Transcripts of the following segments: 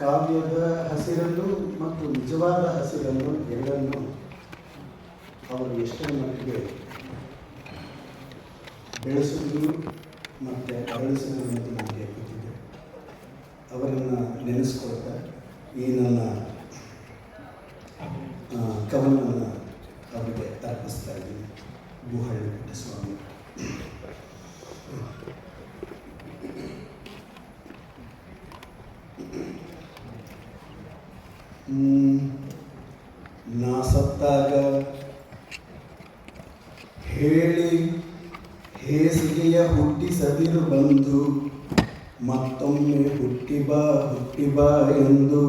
ಕಾವ್ಯದ ಹಸಿರನ್ನು ಮತ್ತು ನಿಜವಾದ ಹಸಿರನ್ನು ಎರಡನ್ನು ಅವರು ಎಷ್ಟರ ಮಟ್ಟಿಗೆ ಬೆಳೆಸುವುದು ಮತ್ತು ಅರಳಿಸಿದ್ರು ನನಗೆ ಗೊತ್ತಿದೆ. ಅವರನ್ನು ನೆನೆಸ್ಕೊಳ್ತಾ ಈ ನನ್ನ ಕವನವನ್ನು ಅವರಿಗೆ ಅರ್ಪಿಸ್ತಾ ಇದ್ದೀನಿ. ಗುಹಳ್ಳಿ ಪುಟ್ಟಸ್ವಾಮಿ. ನಾ ಸತ್ತಾಗ ಹೇಳಿ ಹೇಸಿಗೆಯ ಹುಟ್ಟಿಸದಿರು ಬಂದು, ಮತ್ತೊಮ್ಮೆ ಹುಟ್ಟಿ ಬಾ ಹುಟ್ಟಿ ಬಾ ಎಂದು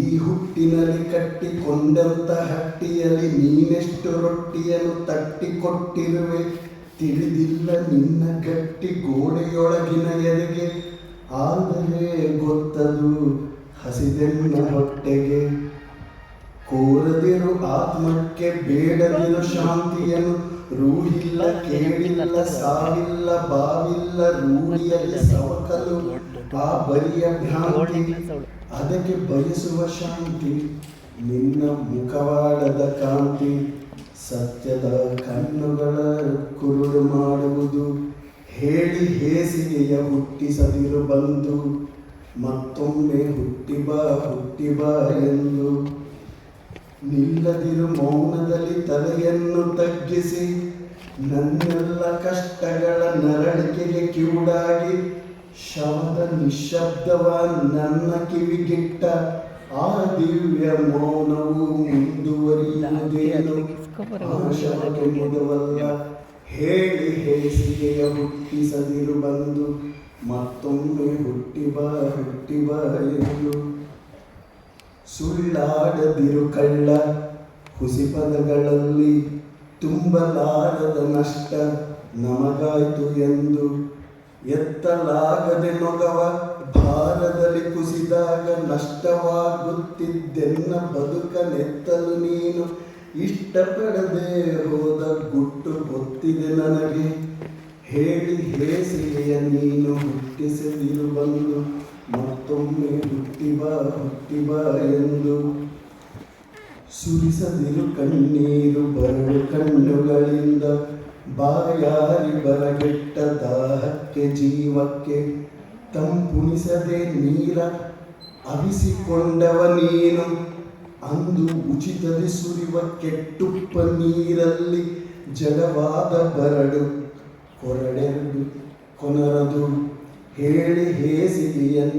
ಈ ಹುಟ್ಟಿನಲ್ಲಿ ಕಟ್ಟಿಕೊಂಡಂತ ಹಟ್ಟಿಯಲ್ಲಿ ನೀನೆಷ್ಟು ರೊಟ್ಟಿಯನ್ನು ತಟ್ಟಿಕೊಟ್ಟಿರುವೆ, ತಿಳಿದಿಲ್ಲ ನಿನ್ನ ಗಟ್ಟಿ ಗೋಡೆಯೊಳಗಿನ ಎದೆಗೆ. ಆದರೆ ಗೊತ್ತದು ಹಸಿದೆನ್ನ ಹೊಟ್ಟೆಗೆ ಕೋರದಿರು ಆತ್ಮಕ್ಕೆ ಬೇಡದಿರು ಶಾಂತಿಯನ್ನು. ರೂಢಿಲ್ಲ ಕೇಳಿಲ್ಲ, ಸಾವಿಲ್ಲ, ಬಾವಿಲ್ಲ ರೂಢಿಯಲ್ಲಿ ಸವಕಲು. ಆ ಬರಿಯ ಭ್ರಾಂತಿ, ಅದಕ್ಕೆ ಬಯಸುವ ಶಾಂತಿ. ನಿನ್ನ ಮುಖವಾಡದ ಕಾಂತಿ, ಸತ್ಯದ ಕಣ್ಣುಗಳ ಕುರುಡು ಮಾಡುವುದು. ಹೇಳಿ ಹೇಸಿಗೆಯ ಹುಟ್ಟಿಸದಿರು ಬಂದು. ಮತ್ತೊಮ್ಮೆ ಹುಟ್ಟಿ ಬಾ ಹುಟ್ಟಿ ಬಾ ಎಂದು ನಿಲ್ಲದಿರು ಮೌನದಲ್ಲಿ ತಲೆಯನ್ನು ತಗ್ಗಿಸಿ ನನ್ನೆಲ್ಲ ಕಷ್ಟಗಳ ನರಳಿಕೆಗೆ ಕಿವುಡಾಗಿ ಶವದ ನಿಶಬ್ದವ ನನ್ನ ಕಿವಿಗಿಟ್ಟ ಆ ದಿವ್ಯ ಮೌನವು ಮುಂದುವರಿಯುವುದೇನು? ಆಶಾವೆಂಬುದವಲ್ಲ ಹೇಳಿ, ಹೇಸಿಗೆಯ ಹುಟ್ಟಿಸದಿರು ಬಂದು ಮತ್ತೊಮ್ಮೆ ಹುಟ್ಟಿ ಬಾ ಹುಟ್ಟಿ ಬಾ ಎಂದು ಸುಳ್ಳಾಡದಿರು ಕಳ್ಳ ಹುಸಿ ಪದಗಳಲ್ಲಿ ತುಂಬಲಾರದ ನಷ್ಟ ನಮಗಾಯ್ತು ಎಂದು ಎತ್ತಲಾಗದೆ ನೊಗವ ಭಾರದಲ್ಲಿ ಕುಸಿದಾಗ ನಷ್ಟವಾಗುತ್ತಿದ್ದೆನ್ನ ಬದುಕ ನೆತ್ತಲು ನೀನು ಇಷ್ಟಪಡದೆ ಹೋದ ಗುಟ್ಟು ಗೊತ್ತಿದೆ ನನಗೆ. ಹೇಳಿ ಹೇಸಿಗೆಯ ನೀನು ಹುಟ್ಟಿಸದಿರು ಬಂದು ಮತ್ತೊಮ್ಮೆ ಹುಟ್ಟಿಬ ಹುಟ್ಟಿಬ ಎಂದು. ಸುರಿಸದಿರು ಕಣ್ಣೀರು ಬರಡು ಕಣ್ಣುಗಳಿಂದ, ಬಾಯಾರಿ ಬರಗೆಟ್ಟ ದಾಹಕ್ಕೆ, ಜೀವಕ್ಕೆ ತಂಪುಣಿಸದೆ ನೀರ ಅವಿಸಿಕೊಂಡವ ನೀನು. ಅಂದು ಉಚಿತದಿ ಸುರಿವ ಕೆಟ್ಟುಪ್ಪ ನೀರಲ್ಲಿ ಜಲವಾದ ಬರಡು ಕೊರಡೆರಡು ಕೊನರದು ಹೇಳಿ ಹೇಸಿಗೆಯನ್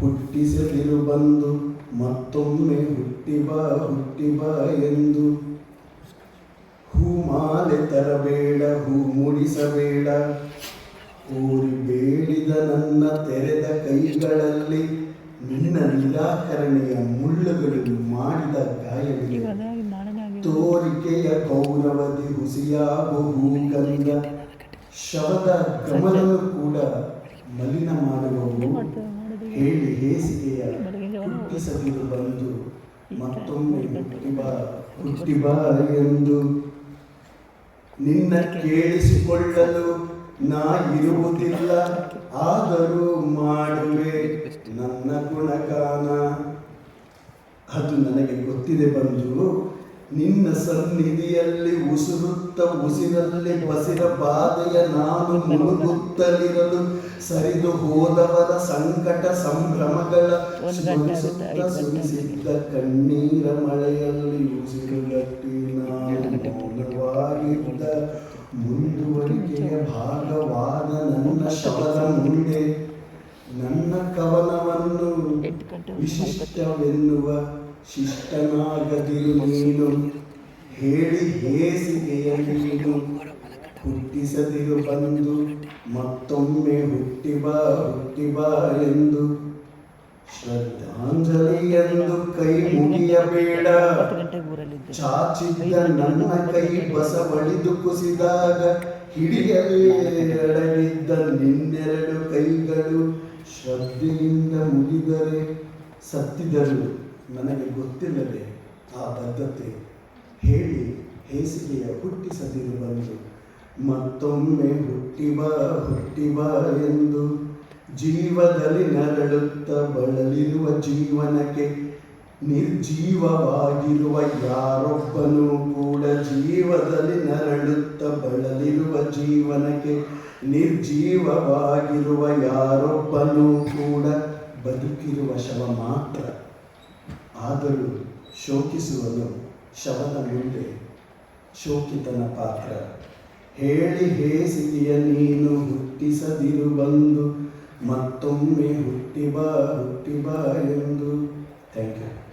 ಹುಟ್ಟಿಸದಿರು ಬಂದು ಮತ್ತೊಮ್ಮೆ ಹುಟ್ಟಿಬ ಹುಟ್ಟಿಬ ಎಂದು. ಹೂಮಾಲೆ ತರಬೇಡ ಹೂ ಮೂಡಿಸಬೇಡ. ಕೋರಿ ಬೇಡಿದ ನನ್ನ ತೆರೆದ ಕೈಗಳಲ್ಲಿ ನಿನ್ನ ನಿರಾಕರಣೆಯ ಮುಳ್ಳುಗಳು ಮಾಡಿದ ಗಾಯವಿದೆ ತೋರಿಕೆಯ ಕೌರವದಿ ಹುಸಿಯಾಗುವ ಹೂಗಂಧ ಶವದ ಗಮನವೂ ಕೂಡ ಮಲಿನ ಮಾಡುವವು ಹೇಳಿ ಹೇಸಿಗೆಯ ಹುಟ್ಟಿಸದಿರು ಬಂದು ಮತ್ತೊಮ್ಮೆ ಹುಟ್ಟಿಬ ಬಾ, ಹುಟ್ಟಿ ಬಾ ಎಂದು ನಿನ್ನ ಕೇಳಿಸಿಕೊಳ್ಳಲು ನಾ ಇರುವುದಿಲ್ಲ. ಆದರೂ ಮಾಡುವೆ ನನ್ನ ಗುಣಗಾನ. ಅದು ನನಗೆ ಗೊತ್ತಿದೆ ಬಂದು ನಿನ್ನ ಸನ್ನಿಧಿಯಲ್ಲಿ ಉಸಿರುತ್ತ ಉಸಿರಲ್ಲಿ ಬಸಿರ ಬಾಧೆಯ ನಾನು ಮುಳುಗುತ್ತಲಿರಲು ಸರಿದು ಹೋದವರ ಸಂಕಟ ಸಂಭ್ರಮಗಳ ಸುರಿಸಿದ್ದ ಕಣ್ಣೀರ ಮಳೆಯಲ್ಲಿ ಉಸಿರುಗಟ್ಟಿ ನಾನುವಾಗಿದ್ದ ಮುಂದುವರಿಕೆಯ ಭಾಗವಾದ ನನ್ನ ಶಬದ ಮುಂದೆ ನನ್ನ ಕವನವನ್ನು ವಿಶಿಷ್ಟವೆನ್ನುವ ಶಿಷ್ಟನಾಗದಿರು ನೀನು ಹೇಳಿ ಹೇಸಿಗೆಯ ನೀನು ಹುಟ್ಟಿಸದಿರು ಬಂದು ಮತ್ತೊಮ್ಮೆ ಹುಟ್ಟಿ ಬಾ ಹುಟ್ಟಿ ಬಾ ಎಂದು ಶ್ರದ್ಧಾಂಜಲಿ ಎಂದು ಕೈ ಮುಗಿಯಬೇಡ. ಚಾಚಿದ್ದ ನನ್ನ ಕೈ ಬಸವಳಿದು ಕುಸಿದಾಗ ಹಿಡಿಯಲೇಡಲಿದ್ದ ನಿನ್ನೆರಡು ಕೈಗಳು ಶ್ರದ್ಧೆಯಿಂದ ಮುಗಿದರೆ ಸತ್ತಿದರು ನನಗೆ ಗೊತ್ತಿಲ್ಲದೆ ಆ ಬದ್ಧತೆ ಹೇಳಿ ಹೇಸಿಗೆಯ ಹುಟ್ಟಿಸದಿರು ಬಂದು, ಮತ್ತೊಮ್ಮೆ ಹುಟ್ಟಿವ ಹುಟ್ಟಿವ ಎಂದು ಜೀವದಲ್ಲಿ ನರಳುತ್ತ ಬಳಲಿರುವ ಜೀವನಕ್ಕೆ ನಿರ್ಜೀವವಾಗಿರುವ ಯಾರೊಬ್ಬನೂ ಕೂಡ ಜೀವದಲ್ಲಿ ನರಳುತ್ತ ಬಳಲಿರುವ ಜೀವನಕ್ಕೆ ನಿರ್ಜೀವವಾಗಿರುವ ಯಾರೊಬ್ಬನೂ ಕೂಡ ಬದುಕಿರುವ ಶವ ಮಾತ್ರ. ಆದರೂ ಶೋಕಿಸುವನು ಶವನ ಮುಂದೆ ಶೋಕಿತನ ಪಾತ್ರ. ಹೇಳಿ ಹೇಸಿಗೆಯ ನೀನು ಹುಟ್ಟಿಸದಿರು ಬಂದು ಮತ್ತೊಮ್ಮೆ ಹುಟ್ಟಿಬಾ ಹುಟ್ಟಿಬಾ ಎಂದು. Thank you.